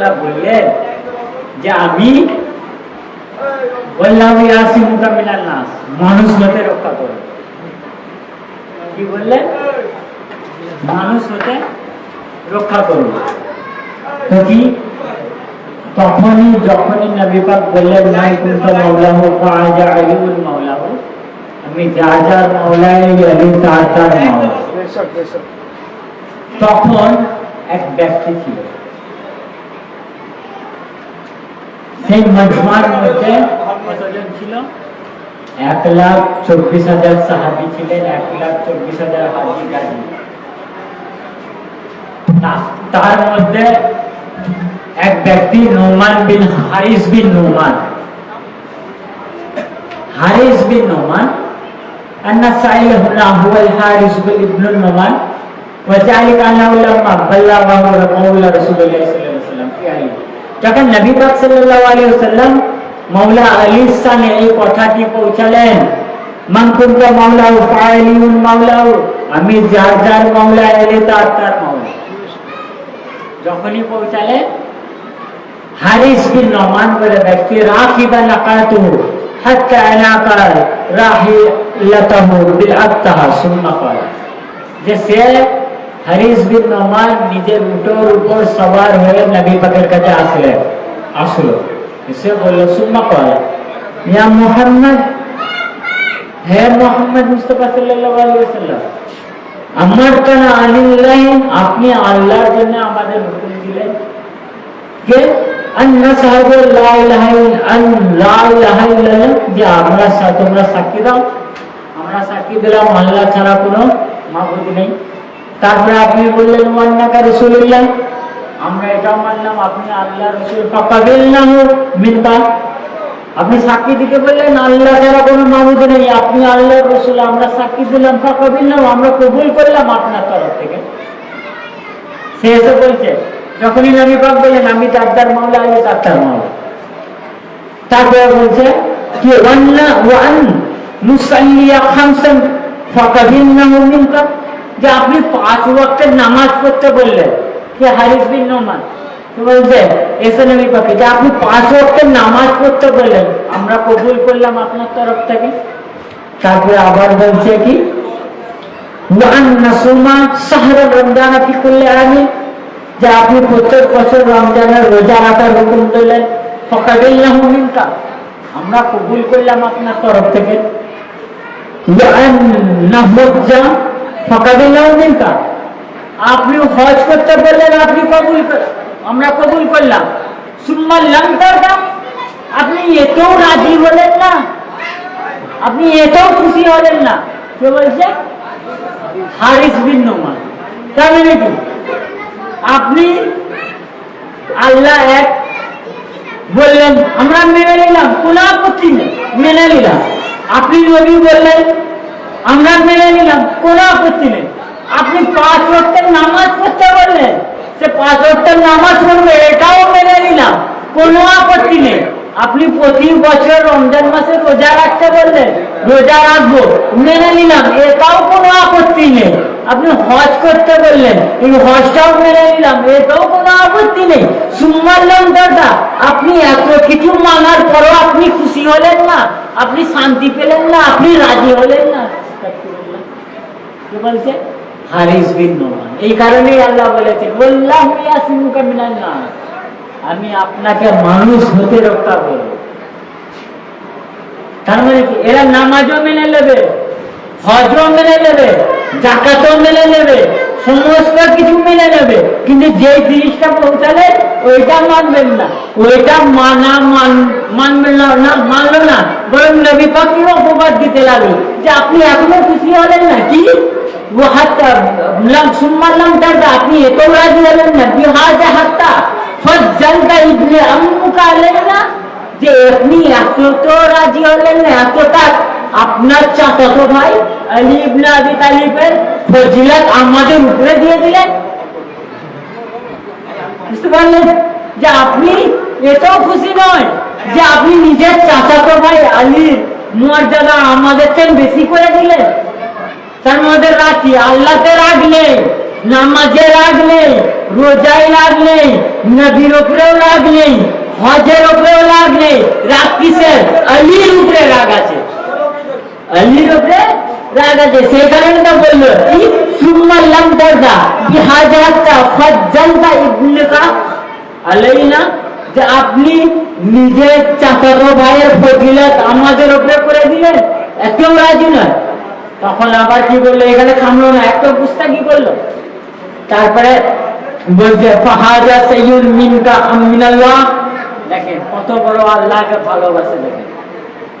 বললেন যে আমি বললাম ইয়াসি মুকামিনাল নাস, মানুষ হতে রক্ষা করো। কি বললেন? মানুষ হতে রক্ষা করো। তখনই যখনই নবী বললেন নাই কুনতা মাওলাহু, ফাআজা আলিউল মাওলাহু। আমি যার যার মাওলায় আলী তার তার মাওলা। তখন এক ব্যক্তি ছিল। সেই মজমার মধ্যে কতজন ছিল এক লাখ চব্বিশ হাজার সাহাবি ছিলেন এক লাখ চব্বিশ হাজার হাজি গাজি তা- তার মধ্যে এক ব্যক্তি নোমান বিন হারিস বিন নোমান হারিস বিন নোমান أن سائله هو الحارث بن ابن النعمان وذلك أنه لما بلغه مولى رسول الله صلى الله عليه وسلم في علي যখন নবী পাক সাল্লাল্লাহু আলাইহি ওয়াসাল্লাম মাওলা আলীর সামনে এই কথাটি পৌঁছালেন মান কুনতা মাওলাহু ফাআলিউন মাওলাহু আমি যার যার মাওলা এলে তার তার মাওলা যখনই পৌঁছালেন হারিস বিন নমান বলে ব্যক্তি রাখিবা নাকাতু হাত্তা আনাকা রাহিলাতাহু বিল আত্তাহা সুম্মা ক্বালা যে সে হারিস বিন নমান নিজের উটোর উপর সবার হয়ে নবী পাকের কাছে আসলেন আসলো। এসে বলল, সুম্মা ক্বালা ইয়া মুহাম্মদ। হে মোহাম্মদ মুস্তাফা সাল্লাল্লাহু আলাইহি ওয়াসাল্লাম, আমার কানা আলিল্লাহ আপনি আল্লাহর জন্য আমাদের হুকুম দিলেন। যে আমরা সাক্ষী দিলাম, আল্লাহ ছাড়া কোনো মাবুদ নেই। তারপরে আপনি বললেন ওয়ান্নাকা রাসূলুল্লাহ। আমরা এটাও মানলাম আপনি আল্লাহ রসুল। ফাকাবিলনাহু মিনকা। আপনি সাক্ষী দিতে বললেন আল্লাহ ছাড়া কোনো মাবুদ নেই। আপনি আল্লাহ রসুল আমরা সাক্ষী দিলাম ফাকাবিলনাহু আমরা কবুল করলাম আপনার তরফ থেকে। সে এসে বলছে যখনই নবী পাক বললেন আমি চারটার মামলা আগে চারটার মামলা তারপরে বলছে কি ওয়ান্না ওয়ান মুসাল্লিয়া খামসান ফাকাবিন্নাহু মিনকা। যে আপনি পাঁচ ওয়াক্তের নামাজ পড়তে বললেন, কে হারিস বিন নোমান? তো বলছে এসে নবী যে আপনি পাঁচ ওয়াক্তের নামাজ পড়তে বললেন, আমরা কবুল করলাম আপনার তরফ থেকে। তারপরে আবার বলছে কি আমরা কবুল করলাম আপনার তরফ থেকে। ফকাবিল্লাহু মিনকা আপনি হজ করতে বললেন আপনি কবুল আমরা কবুল করলাম। সুম্মা লাম আপনি এতেও রাজি হলেন না? আপনি এতেও খুশি হলেন না? কে বলছে? হারিস বিন নোমান। তার মানে আপনি আল্লাহ এক বললেন, আমরা মেনে নিলাম, কোন আপত্তি নেই, মেনে নিলাম। আপনি নবী বললেন আমরা মেনে নিলাম কোন আপত্তি নেই আপনি পাঁচ ওয়াক্তের নামাজ পড়তে বললেন সে পাঁচ ওয়াক্তের নামাজ পড়বে এটাও মেনে নিলাম কোনো আপত্তি নেই আপনি প্রতি বছর রমজান মাসে রোজা রাখতে বললেন রোজা রাখব মেনে নিলাম এটাও কোনো আপত্তি নেই আপনি হজ করতে বললেন এই হজটাও মেনে নিলাম এটাও কোনো আপত্তি নেই সুম্মাল্লাম দাদা আপনি এত কিছু মানার পরও আপনি খুশি হলেন না আপনি শান্তি পেলেন না আপনি রাজি হলেন না আমি আপনাকে মানুষ হতে রক্ষা করব। তার মানে কি? এরা নামাজও মেনে নেবে, হজও মেনে নেবে, জাকাতও মেনে নেবে, সমস্ত কিছু মেনে নেবে। কিন্তু যে জিনিসটা পৌঁছালে ওইটা মানবেন না। ওইটা মানা মান মানবেন না মানলো না। বরং নবী পাখিও অপবাদ দিতে লাগল যে আপনি এখনও খুশি হলেন না কি লাম সুম্মাল্লাম দাদা আপনি এত রাজি হলেন না বিহাজা হাত্তা ফজ্জালটা ইবনে আম্মুকা আলেন না যে আপনি এত তো রাজি হলেন না এতটা আপনার চাচাতো ভাই আলী ইবনে আবি তালিবের ফজিলত আমাদের উপরে দিয়ে দিলেন। বুঝতে পারলেন? যে আপনি এটাও খুশি নয় যে আপনি নিজের চাচাতো ভাই আলীর মর্যাদা আমাদের চেয়ে বেশি করে দিলেন। তার মধ্যে রাখি আল্লাহতে নেই নামাজে নেই রোজায় নেই নবীর উপরেও নেই হজের উপরেও নেই রাগ কিসের? আলীর উপরে রাগ আছে। আলীর উপরে রাগ আছে। সেই কারণে তো বলল সুম্মা লাম দরদা কি হাজারটা ফজ্জালটা ইবলিকা আলাইনা, যে আপনি নিজের চাচাতো ভাইয়ের ফজিলত আমাদের উপরে করে দিলেন, একেও রাজি নয়। তখন আবার কি বলল, এখানে থামলো না একটা বুঝতে কি করল? তারপরে বলছে, ফাহাজা সৈয়দ মিনকা আমিনাল্লাহ দেখেন, কত বড় আল্লাহকে ভালোবাসে দেখেন।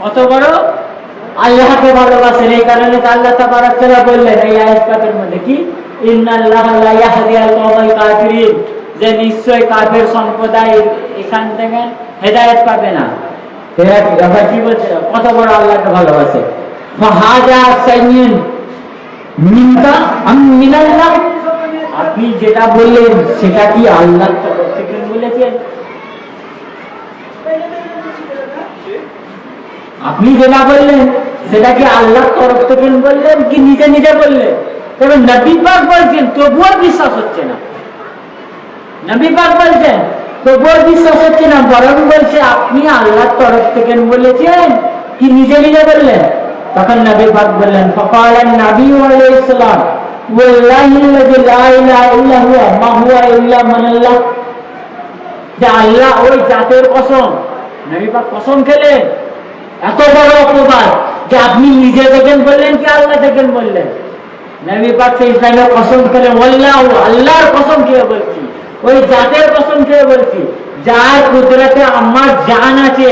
কত বড়? আল্লাহকে ভালোবাসেন, এই কারণে তো আল্লাহ তাবারাক বললেন এই আয়াত পাকের মধ্যে কি? ইন্নাল্লাহা লা ইয়াহদি যে নিশ্চয় কাফের সম্প্রদায় এখান থেকে হেদায়েত পাবে না। আবার কি বলছে? কত বড় আল্লাহকে ভালোবাসে। ফাহাজা সাইয়িন মিনকা আম মিনাল্লাহ। আপনি যেটা বললেন, সেটা কি আল্লাহর তরফ বলেছেন? আপনি যেটা বললেন সেটা কি আল্লাহর তরফ থেকে বললেন কি নিজে নিজে বললেন? তবে নবী পাক বলছেন, তবুও বিশ্বাস হচ্ছে না। নবী পাক বলছেন, তবুও বিশ্বাস হচ্ছে না, বরং বলছে, আপনি আল্লাহর তরফ থেকে বলেছেন, কি নিজে নিজে বললেন? তখন নবী পাক বললেন ফকালেন নবী আলাইহিস সালাম, ওয়াল্লাহি আল্লাযী লা ইলাহা ইল্লা মা ইল্লা মানাল্লাহ। যে আল্লাহ ওই জাতের কসম। নবী পাক কসম খেলেন। এত বড় অপবাদ। যে আপনি নিজে দেখেন বললেন কি আল্লাহ দেখেন বললেন? নবী সেই স্থানে কসম খেলেন আল্লাহ আল্লাহর কসম খেয়ে বলছি, ওই জাতের কসম খেয়ে বলছি, যার কুদরতে আমার জান আছে,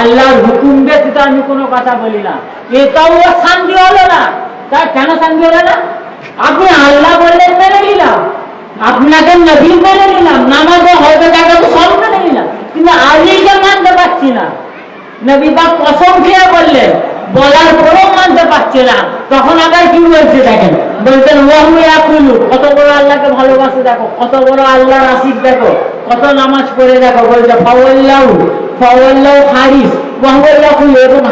আল্লাহর হুকুম ব্যতীত আমি কোনো কথা বলি না। এটাও শান্তি হলো না। তার কেন শান্তি হলো না? আপনি আল্লাহ বললেন মেনে নিলাম। আপনাকে নবী মেনে নিলাম। নামাজে হয়তো টাকা তো সব মেনে নিলাম। কিন্তু আলীকে মানতে পারছি না। নবী পাক কসম খেয়ে বললেন বলার পরেও মানতে পারছে না। তখন আবার কি বলছে দেখেন? বলছেন, ওয়াহু কত বড় আল্লাহকে ভালোবাসে দেখো, কত বড় আল্লাহর আশিক দেখো, কত নামাজ পড়ে দেখো। বলছে, ফাওয়াল্লাহু ফাওয়াল্লাহু হারিস।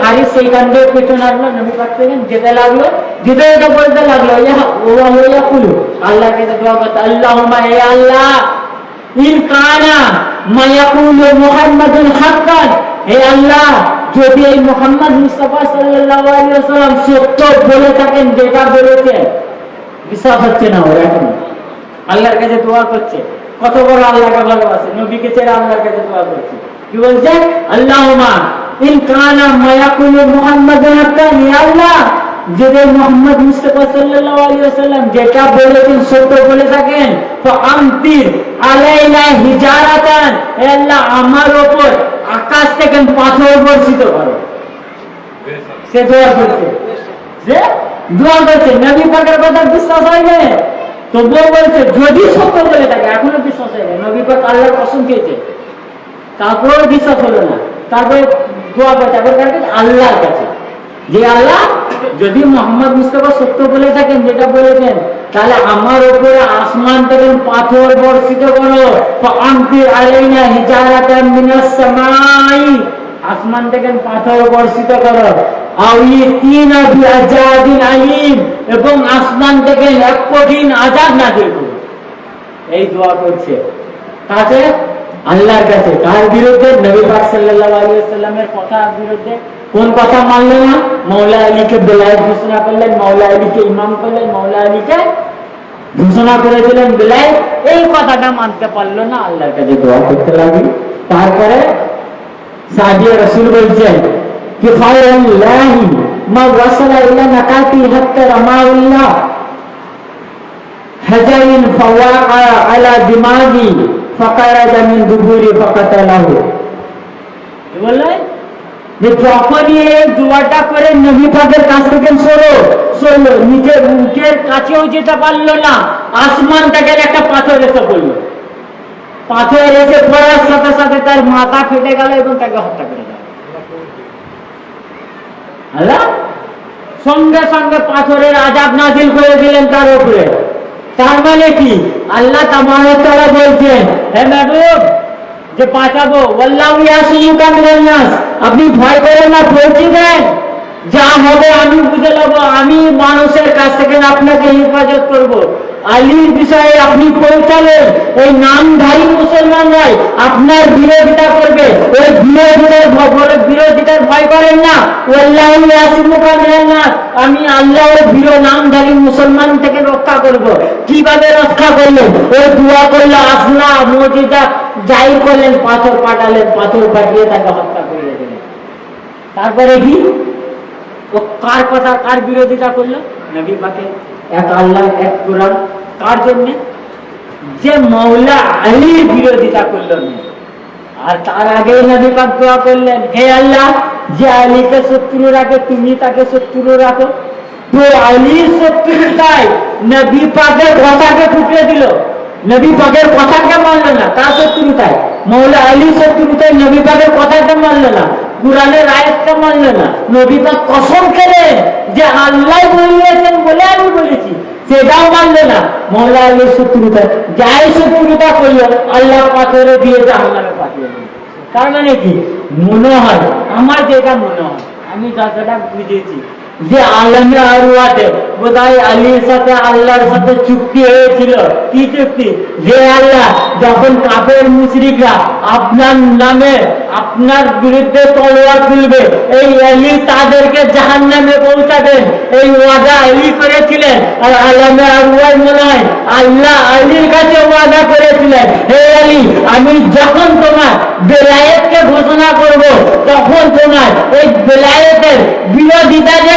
হারিস সেইখান থেকে পেছনে নবী যেতে লাগল, যেতে বলতে লাগল আল্লাহকে হে আল্লাহ কানা হে আল্লাহ যদি এই মোহাম্মদ মুস্তাফা ওয়াসাল্লাম সত্য বলে থাকেন, যেটা বলেছেন, বিশ্বাস হচ্ছে না ওর এখন? আল্লাহর কাছে দোয়া করছে। কত বড় আল্লাহকে ভালোবাসে। নবীকে ছেড়ে আল্লাহর কাছে দোয়া করছে। কি বলছে? আল্লাহুমা ইন কানা হে আল্লাহ, যদি মোহাম্মদ মুস্তাফা যেটা বলেছেন, সত্য বলে থাকেন তো আমতির আলাইনা হিজারাতান আল্লাহ, আমার উপর আকাশ থেকে পাথর বর্ষিত করে সে দোয়া করছে। যে দোয়া করছে, নবী পাকের কথা বিশ্বাস হয় না তবুও বলছে, যদি সত্য বলে থাকে, এখনও বিশ্বাস হয় না নবী পাক আল্লাহর কসম খেয়েছে। তারপরেও বিশ্বাস হলো না। তারপরে দোয়া করছে আল্লাহর কাছে। যে আল্লাহ যদি মোহাম্মদ মুস্তফা সত্য বলে থাকেন, যেটা বলেছেন, তাহলে আমার উপরে আসমান থেকে পাথর বর্ষিত করো। আসমান থেকে পাথর বর্ষিত করো। এবং আসমান থেকে এক কঠিন আজাদ করো। এই দোয়া করছে। কাছে? আল্লাহর কাছে। কার বিরুদ্ধে? নবী পাক সাল্লাল্লাহু আলাইহি ওয়াসাল্লামের কথার বিরুদ্ধে? কোন কথা মানলো না মৌলা আলীকে বেলায়েত ঘোষণা করলেন মৌলা আলীকে ইমাম করলেন মৌলা আলীকে ঘোষণা করেছিলেন বেলায়েত এই কথাটা মানতে পারল না আল্লাহর কাছে দোয়া করতে লাগল তারপরে সাদিয়া রসুল বলছেন কি ফাইল্লাহি মা ওয়াসালা ইলা নাকাতি হাত্তা রামাউল্লাহ হাজাইন ফাওয়াআ আলা দিমাগি ফাকারাজা মিন দুবুরি ফাকাতালাহু কি বললেন যে যখনই এই দোয়াটা করে নবী কাছ থেকে সরো, সরলো, নিজের মুখের কাছেও যেতে পারল না, আসমান থেকে একটা পাথর এসে পড়ল। পাথর এসে পড়ার সাথে সাথে তার মাথা ফেটে গেল এবং তাকে হত্যা করে আল্লাহ? সঙ্গে সঙ্গে পাথরের আজাব নাজিল করে দিলেন তার উপরে। তার মানে কি? আল্লাহ তারা বলছেন হ্যাঁ মেহবুব যে বাঁচাবো ওয়াল্লাহু ইয়াসিউকা মিনান নাস আপনি ভয় করেন না পৌঁছে দেন যা হবে আমি বুঝে নেব, আমি মানুষের কাছ থেকে আপনাকে হেফাজত করব। আলীর বিষয়ে আপনি পৌঁছালেন এই নামধারী মুসলমানরাই আপনার বিরোধিতা করবে। ওই বিরোধিতার বিরোধিতার ভয় করেন না। আমি আল্লাহ বিরো নামধারী মুসলমান থেকে রক্ষা করব। কীভাবে রক্ষা করলেন? ওই দোয়া করল আসনা মসজিদা জাহির করলেন, পাথর পাঠালেন, পাথর পাঠিয়ে তাকে হত্যা করিয়ে দিলেন। তারপরে কি? ও কার কথা, কার বিরোধিতা করল? নবী পাকে এক আল্লাহ এক কোরআন। কার জন্য? যে মৌলা আলীর বিরোধিতা করল না আর তার আগে নবী পাক দোয়া করলেন, হে আল্লাহ, যে আলীকে শত্রু রাখে, তুমি তাকে শত্রু রাখো। তো আলীর নবী পাকের কথাকে ফুটে দিল। নবী পাকের কথাকে মানলো না, তার শত্রুতায়। মৌলা আলী শত্রুতায় নবী পাকের কথাকে মানলো না। কোরআনের আয়াতকে মানলো না। নবী পাক কসম খেলেন যে আল্লাহ বলিয়েছেন বলে আমি বলেছি, সেটাও মানলে না। মৌলা আল্লাহ শত্রুতা, যাই শত্রুতা করল আল্লাহ পাথরে দিয়ে জাহান্নামে তার মানে কি? মনে হয়, আমার যেটা মনে হয়, আমি যতটা বুঝেছি যে আলমে আলীর সাথে আল্লাহর সাথে চুক্তি হয়েছিল। কি চুক্তি? যে আল্লাহ যখন কাপের মুশরিকরা আপনার নামে, আপনার বিরুদ্ধে তলোয়ার তুলবে, এই আলী তাদেরকে জাহান নামে পৌঁছাবেন এই ওয়াদা আলী করেছিলেন। আর আলমে আরুয়ায় মনে হয়, আল্লাহ আলীর কাছে ওয়াদা করেছিলেন, হে আলী, আমি যখন তোমার বেলায়েতকে ঘোষণা করব, তখন তোমার এই বেলায়েতের বিরোধিতা যে